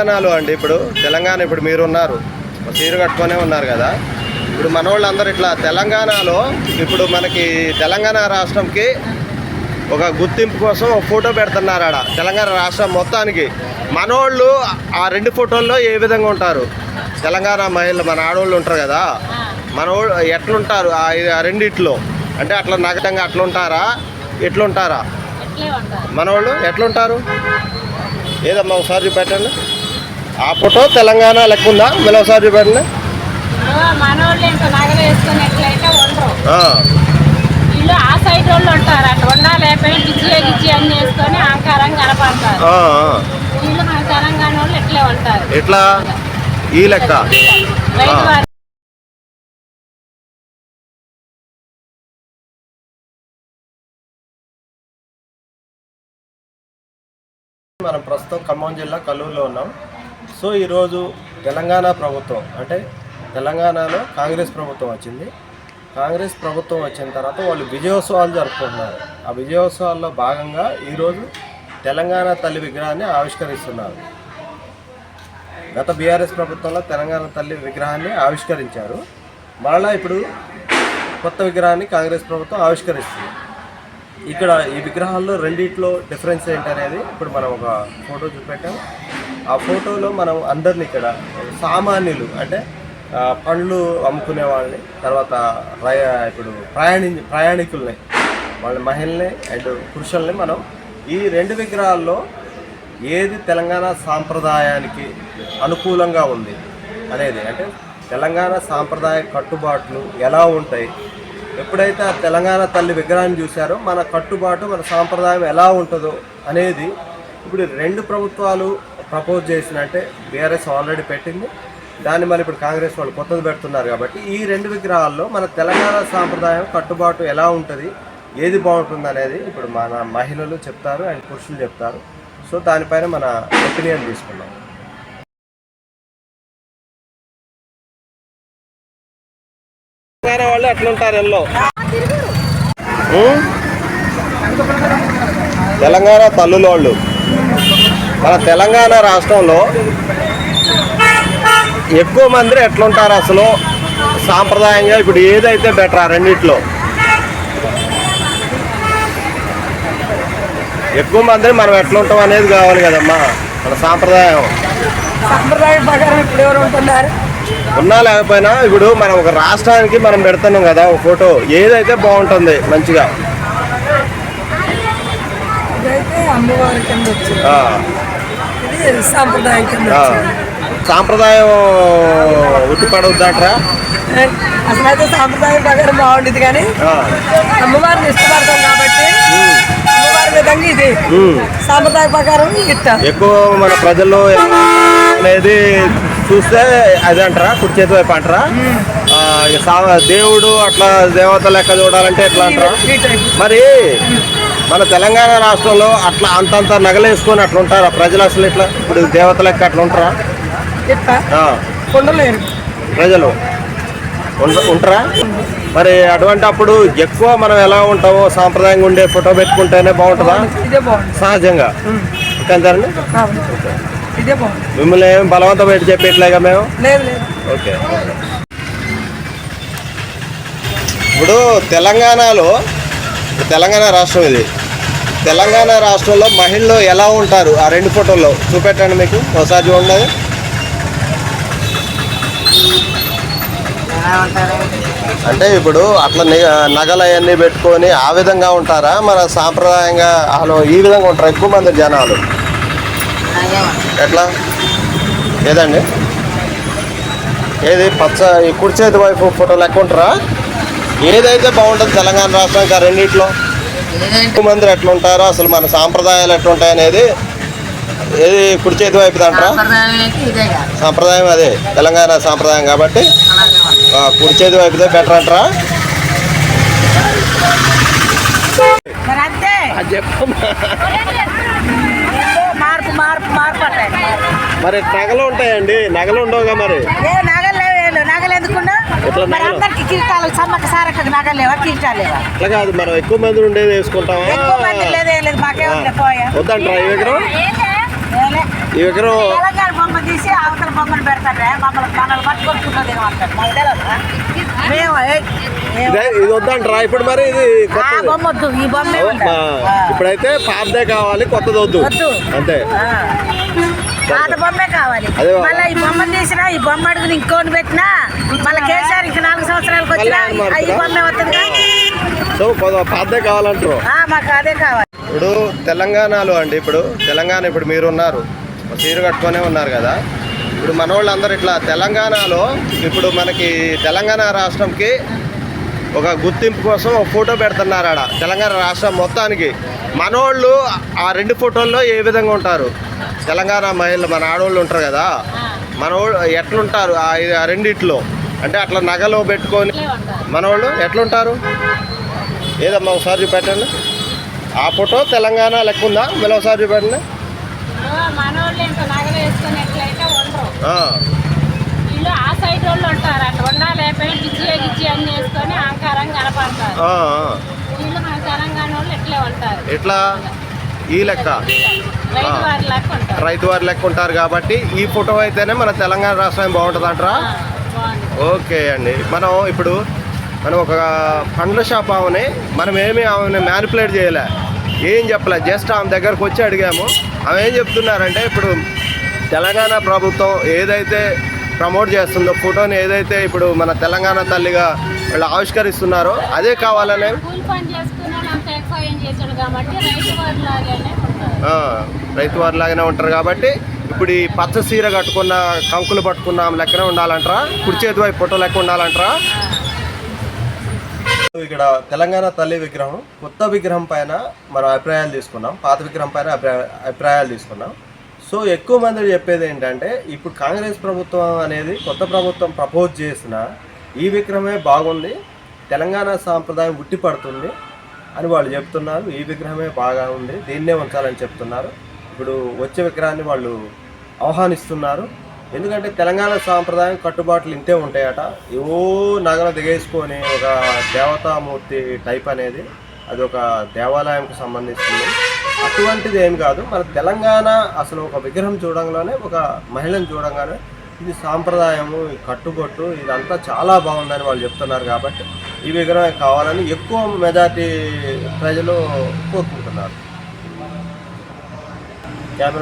తెలంగాణలో అండి ఇప్పుడు. తెలంగాణ ఇప్పుడు మీరు ఉన్నారు చీర కట్టుకొనే ఉన్నారు కదా. ఇప్పుడు మన వాళ్ళందరూ ఇట్లా తెలంగాణలో ఇప్పుడు మనకి తెలంగాణ రాష్ట్రంకి ఒక గుర్తింపు కోసం ఒక ఫోటో పెడుతున్నారు ఆడ. తెలంగాణ రాష్ట్రం మొత్తానికి. మనోళ్ళు ఆ రెండు ఫోటోల్లో ఏ విధంగా ఉంటారు? తెలంగాణ మహిళలు మన ఆడవాళ్ళు ఉంటారు కదా. మనోళ్ళు ఎట్లుంటారు? ఆ రెండిట్లో. అంటే అట్లా నగటంగా అట్లుంటారా? ఎట్లుంటారా? మనోళ్ళు ఎట్లుంటారు? ఏదమ్మా ఒకసారి చూపెట్టండి ఆ ఫోటో తెలంగాణ లెక్క ఉందా వేసుకుని ఎట్లయితే ఉండరు ఆ, వీళ్ళు ఆ సైడ్ వాళ్ళు ఉంటారు అట్లా ఉండాలి అన్ని వేసుకొని ఆకారం కనపడతారు. వీళ్ళు మన తెలంగాణ వాళ్ళు ఎట్లే ఉంటారు. ఎట్లా? ఈ లెక్క. మనం ప్రస్తుతం ఖమ్మం జిల్లా కల్లూరులో ఉన్నాం. సో ఈరోజు తెలంగాణ ప్రభుత్వం అంటే తెలంగాణలో కాంగ్రెస్ ప్రభుత్వం వచ్చింది. కాంగ్రెస్ ప్రభుత్వం వచ్చిన తర్వాత వాళ్ళు విజయోత్సవాలు జరుపుకుంటున్నారు. ఆ విజయోత్సవాల్లో భాగంగా ఈరోజు తెలంగాణ తల్లి విగ్రహాన్ని ఆవిష్కరిస్తున్నారు. గత బీఆర్ఎస్ ప్రభుత్వంలో తెలంగాణ తల్లి విగ్రహాన్ని ఆవిష్కరించారు. మరలా ఇప్పుడు కొత్త విగ్రహాన్ని కాంగ్రెస్ ప్రభుత్వం ఆవిష్కరిస్తుంది. ఇక్కడ ఈ విగ్రహాల్లో రెండిట్లో డిఫరెన్స్ ఏంటనేది ఇప్పుడు మనం ఒక ఫోటో చూపెట్టాం. ఆ ఫోటోలో మనం అందరిని ఇక్కడ సామాన్యులు అంటే పండ్లు అమ్ముకునే వాళ్ళని తర్వాత ప్రయా ఇప్పుడు ప్రయాణి ప్రయాణికుల్ని వాళ్ళ మహిళల్ని అండ్ పురుషుల్ని మనం ఈ రెండు విగ్రహాల్లో ఏది తెలంగాణ సాంప్రదాయానికి అనుకూలంగా ఉంది అనేది అంటే తెలంగాణ సాంప్రదాయ కట్టుబాట్లు ఎలా ఉంటాయి ఎప్పుడైతే ఆ తెలంగాణ తల్లి విగ్రహాన్ని చూశారో మన కట్టుబాటు మన సాంప్రదాయం ఎలా ఉంటుందో అనేది ఇప్పుడు రెండు ప్రభుత్వాలు ప్రపోజ్ చేసినట్టే అంటే బీఆర్ఎస్ ఆల్రెడీ పెట్టింది. దాన్ని మళ్ళీ ఇప్పుడు కాంగ్రెస్ వాళ్ళు కొత్తది పెడుతున్నారు కాబట్టి ఈ రెండు విగ్రహాల్లో మన తెలంగాణ సాంప్రదాయం కట్టుబాటు ఎలా ఉంటుంది ఏది బాగుంటుంది అనేది ఇప్పుడు మన మహిళలు చెప్తారు అండ్ పురుషులు చెప్తారు. సో దానిపైన మన ఒపీనియన్ తీసుకున్నాం తెలంగాణ వాళ్ళు అట్లుంటారు ఎల్లో. తెలంగాణ తెలంగాణ తల్లులోళ్ళు మన తెలంగాణ రాష్ట్రంలో ఎక్కువ మంది ఎట్లుంటారు అసలు? సాంప్రదాయంగా ఇప్పుడు ఏదైతే బెటర్ ఆ రెండిట్లో? ఎక్కువ మంది మనం ఎట్లుంటాం అనేది కావాలి కదమ్మా మన సాంప్రదాయం. సంప్రదాయం ప్రకారం ఇప్పుడు ఎవరు ఉంటున్నారు? ఉన్నా లేకపోయినా ఇప్పుడు మనం ఒక రాష్ట్రానికి మనం పెడుతున్నాం కదా ఒక ఫోటో ఏదైతే బాగుంటుంది మంచిగా. అమ్మవారి కింద సాంప్రదాయం సాంప్రదాయం ఉట్టిపడవద్దాట్రా అసలు అయితే సాంప్రదాయం ప్రకారం బాగుండేది కానీ అమ్మవారిని ఇష్టపడతాం కాబట్టి అమ్మవారి విధంగా ఇది సాంప్రదాయ ప్రకారం ఇట్ట. ఎక్కువ మన ప్రజల్లో అనేది చూస్తే అది అంటారా? కుడి చేతి వైపు అంటారా? దేవుడు అట్లా దేవత లెక్క చూడాలంటే ఎట్లా అంటారా? మరి మన తెలంగాణ రాష్ట్రంలో అట్లా అంతంత నగలేసుకొని అట్లా ఉంటారా? ప్రజలు అసలు ఇట్లా ఇప్పుడు దేవత లెక్క అట్లా ఉంటారా? ప్రజలు ఉంట- ఉంటారా? మరి అటువంటి అప్పుడు ఎక్కువ మనం ఎలా ఉంటామో సాంప్రదాయంగా ఉండే ఫోటో పెట్టుకుంటేనే బాగుంటుందా? సహజంగా. అంతేనండి మిమ్మల్ని ఏం బలవంతం పెట్టి చెప్పేట్లేగా మేము? ఓకే. ఇప్పుడు తెలంగాణలో తెలంగాణ రాష్ట్రం ఇది. తెలంగాణ రాష్ట్రంలో మహిళలు ఎలా ఉంటారు? ఆ రెండు ఫోటోల్లో చూపెట్టండి మీకు. ఒకసారి చూడండి అంటే ఇప్పుడు అట్లా నగలు అవన్నీ పెట్టుకొని ఆ విధంగా ఉంటారా? మన సాంప్రదాయంగా అసలు ఈ విధంగా ఉంటారు? ఎక్కువ మంది జనాలు. ఎట్లా? ఏదండి? ఏది? పచ్చ ఈ కుడి చేతి వైపు ఫోటోలు ఎక్కువ ఉంటారా? ఏదైతే బాగుంటుంది తెలంగాణ రాష్ట్రానికి ఆ రెండింటిలో? ఎక్కువ మంది ఎట్లా ఉంటారో అసలు మన సాంప్రదాయాలు ఎట్లా ఉంటాయి అనేది ఏది కుడి చేతి వైపు అంటారా? సాంప్రదాయం అదే తెలంగాణ సాంప్రదాయం కాబట్టి. కుడి చేతి వైపుదే బెటర్ అంటారా? మరి నగలు ఉంటాయండి నగలు ఉండవుగా మరి ఏ నగలు లేవు ఏం లేవు. నగలు ఎందుకున్నా ఎట్లా మరి నగలు? అందరికి కిరీటాలు సమ్మక్క సారక్కకి నగలు లేవా? కిరీటాలు లేవా? అట్లా కాదు మనం ఎక్కువ మంది ఉండేది ఎక్కువ మంది లేదు ఏం లేదు మాకే ఉంది పోయా. వద్దంటారా ఈ విగ్రహం? ఏలే. ఈ విగ్రహం? తెలంగాణ బొమ్మ బొమ్మ తీసి అవతల బొమ్మను పెడతారే మమ్మల్ని మనల్ని ఇదే వద్దంటారా ఇప్పుడు మరి ఇది బొమ్మ వద్దు ఈ బొమ్మ ఆ, ఇప్పుడైతే పాతదే కావాలి కొత్తది వద్దు. అంతే. పాత బొమ్మే కావాలి. మళ్ళీ ఈ బొమ్మ తీసినా ఈ బొమ్మ అడుగుని ఇంకోటి పెట్టినా మళ్ళీ కేసీఆర్ ఇంక నాలుగు సంవత్సరాలకు వచ్చినా ఈ? బొమ్మే వస్తుంది సో పాతదే కావాలంటారు. మాకు అదే కావాలి. ఇప్పుడు తెలంగాణలో అండి ఇప్పుడు తెలంగాణ ఇప్పుడు మీరు ఉన్నారు చీర కట్టుకొనే ఉన్నారు కదా. ఇప్పుడు మన వాళ్ళందరూ ఇట్లా తెలంగాణలో ఇప్పుడు మనకి తెలంగాణ రాష్ట్రంకి ఒక గుర్తింపు కోసం ఒక ఫోటో పెడుతున్నారు ఆడ. తెలంగాణ రాష్ట్రం మొత్తానికి. మనోళ్ళు ఆ రెండు ఫోటోల్లో ఏ విధంగా ఉంటారు? తెలంగాణ మహిళలు మన ఆడవాళ్ళు ఉంటారు కదా? మనోళ్ళు ఎట్లుంటారు ఆ రెండిట్లో? అంటే అట్లా నగలో పెట్టుకొని మనోళ్ళు ఎట్లుంటారు? ఏదమ్మా ఒకసారి చూపెట్టండి. ఆ ఫోటో తెలంగాణ లెక్క ఉందా? మళ్ళీ ఒకసారి చూపెట్టండి. మన ఎట్లా? ఈ లెక్క. రైతు వారి లెక్క ఉంటారు కాబట్టి ఈ ఫోటో అయితేనే మన తెలంగాణ రాష్ట్రం బాగుంటుంది అంటారా ఓకే అండి. మనం ఇప్పుడు మనం ఒక పండ్ల షాప్ ఆమెని మనం ఏమి ఆమెను మ్యానిపులేట్ చేయలే. ఏం చెప్పలే. జస్ట్ ఆమె దగ్గరకు వచ్చి అడిగాము. ఆమె ఏం చెప్తున్నారంటే ఇప్పుడు తెలంగాణ ప్రభుత్వం ఏదైతే ప్రమోట్ చేస్తుందో ఫోటోని ఏదైతే ఇప్పుడు మన తెలంగాణ తల్లిగా వాళ్ళు ఆవిష్కరిస్తున్నారో అదే కావాలనే కూలి పని చేసుకున్న వాళ్ళు అంత ఎక్కువ ఏం చేశాడు కాబట్టి రైతు వారి లాగానే ఉంటారు. కాబట్టి ఇప్పుడు ఈ పచ్చ సీర కట్టుకున్న కంకులు పట్టుకున్న లెక్కనే ఉండాలంటారా? కుడి చేతి వైపు ఫోటో లెక్క ఉండాలంటారా? ఇక్కడ తెలంగాణ తల్లి విగ్రహం కొత్త విగ్రహం పైన మనం అభిప్రాయాలు తీసుకున్నాం పాత విగ్రహం పైన అభిప్రాయ అభిప్రాయాలు తీసుకున్నాం. సో ఎక్కువ మంది చెప్పేది ఏంటంటే ఇప్పుడు కాంగ్రెస్ ప్రభుత్వం అనేది కొత్త ప్రభుత్వం ప్రపోజ్ చేసిన ఈ విగ్రహమే బాగుంది తెలంగాణ సాంప్రదాయం ఉట్టి పడుతుంది అని వాళ్ళు చెప్తున్నారు. ఈ విగ్రహమే బాగా ఉంది. దీన్నే ఉంచాలని చెప్తున్నారు. ఇప్పుడు వచ్చే విగ్రహాన్ని వాళ్ళు ఆహ్వానిస్తున్నారు. ఎందుకంటే తెలంగాణ సాంప్రదాయం కట్టుబాట్లు ఇంతే ఉంటాయట. ఏవో నగరం దిగేసుకొని ఒక దేవతామూర్తి టైప్ అనేది అది ఒక దేవాలయంకు సంబంధిస్తుంది అటువంటిది ఏం కాదు. మన తెలంగాణ అసలు ఒక విగ్రహం చూడంగానే ఒక మహిళను చూడంగానే ఇది సాంప్రదాయము ఈ కట్టుబొట్టు ఇదంతా చాలా బాగుందని వాళ్ళు చెప్తున్నారు కాబట్టి ఈ విగ్రహం కావాలని ఎక్కువ మెజార్టీ ప్రజలు కోరుకుంటున్నారు. కెమెరా